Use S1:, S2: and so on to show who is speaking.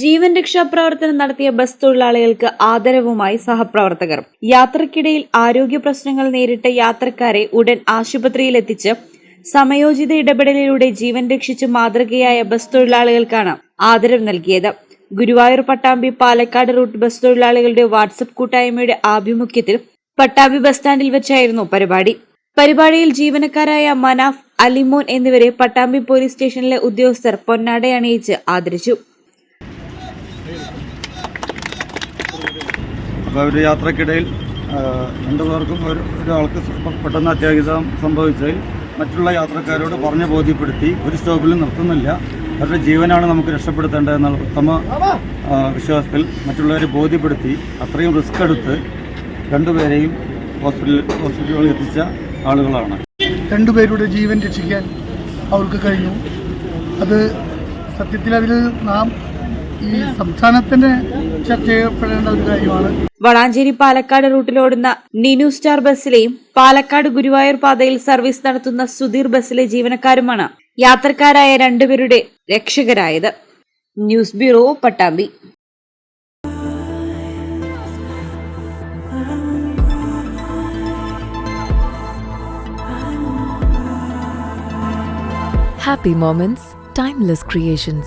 S1: ജീവൻ രക്ഷാപ്രവർത്തനം നടത്തിയ ബസ് തൊഴിലാളികൾക്ക് ആദരവുമായി സഹപ്രവർത്തകർ. യാത്രക്കിടയിൽ ആരോഗ്യ പ്രശ്നങ്ങൾ നേരിട്ട യാത്രക്കാരെ ഉടൻ ആശുപത്രിയിൽ എത്തിച്ച് സമയോചിത ഇടപെടലിലൂടെ ജീവൻ രക്ഷിച്ച് മാതൃകയായ ബസ് തൊഴിലാളികൾക്കാണ് ആദരവ് നൽകിയത്. ഗുരുവായൂർ പട്ടാമ്പി പാലക്കാട് റൂട്ട് ബസ് തൊഴിലാളികളുടെ വാട്സപ്പ് കൂട്ടായ്മയുടെ ആഭിമുഖ്യത്തിൽ പട്ടാമ്പി ബസ് സ്റ്റാൻഡിൽ വെച്ചായിരുന്നു പരിപാടി. പരിപാടിയിൽ ജീവനക്കാരായ മനാഫ് അലിമോൻ എന്നിവരെ പട്ടാമ്പി പോലീസ് സ്റ്റേഷനിലെ ഉദ്യോഗസ്ഥർ പൊന്നാടയണിയിച്ച് ആദരിച്ചു.
S2: അപ്പോൾ ഒരു യാത്രക്കിടയിൽ രണ്ടു പേർക്കും ഒരു ഒരാൾക്ക് പെട്ടെന്ന് അത്യാഹിതം സംഭവിച്ചതിൽ മറ്റുള്ള യാത്രക്കാരോട് പറഞ്ഞ് ബോധ്യപ്പെടുത്തി ഒരു സ്റ്റോപ്പിലും നിർത്തുന്നില്ല. അവരുടെ ജീവനാണ് നമുക്ക് രക്ഷപ്പെടുത്തേണ്ടത് എന്നുള്ള ഉത്തമ വിശ്വാസത്തിൽ മറ്റുള്ളവരെ ബോധ്യപ്പെടുത്തി അത്രയും റിസ്ക് എടുത്ത് രണ്ടുപേരെയും ഹോസ്പിറ്റലിൽ ഹോസ്പിറ്റലുകളിൽ എത്തിച്ച ആളുകളാണ്.
S3: രണ്ടുപേരുടെ ജീവൻ രക്ഷിക്കാൻ അവർക്ക് കഴിഞ്ഞു. അത് സത്യത്തിൽ അതിൽ നാം ഈ സംസ്ഥാനത്തിന് ചർച്ച ചെയ്യപ്പെടേണ്ട ഒരു കാര്യമാണ്.
S1: വളാഞ്ചേരി പാലക്കാട് റൂട്ടിലോടുന്ന നിനു സ്റ്റാർ ബസ്സിലെയും പാലക്കാട് ഗുരുവായൂർ പാതയിൽ സർവീസ് നടത്തുന്ന സുധീർ ബസ്സിലെ ജീവനക്കാരുമാണ് യാത്രക്കാരായ രണ്ടുപേരുടെ രക്ഷകരായത്. News bureau Pattambi.
S4: Happy moments, timeless creations.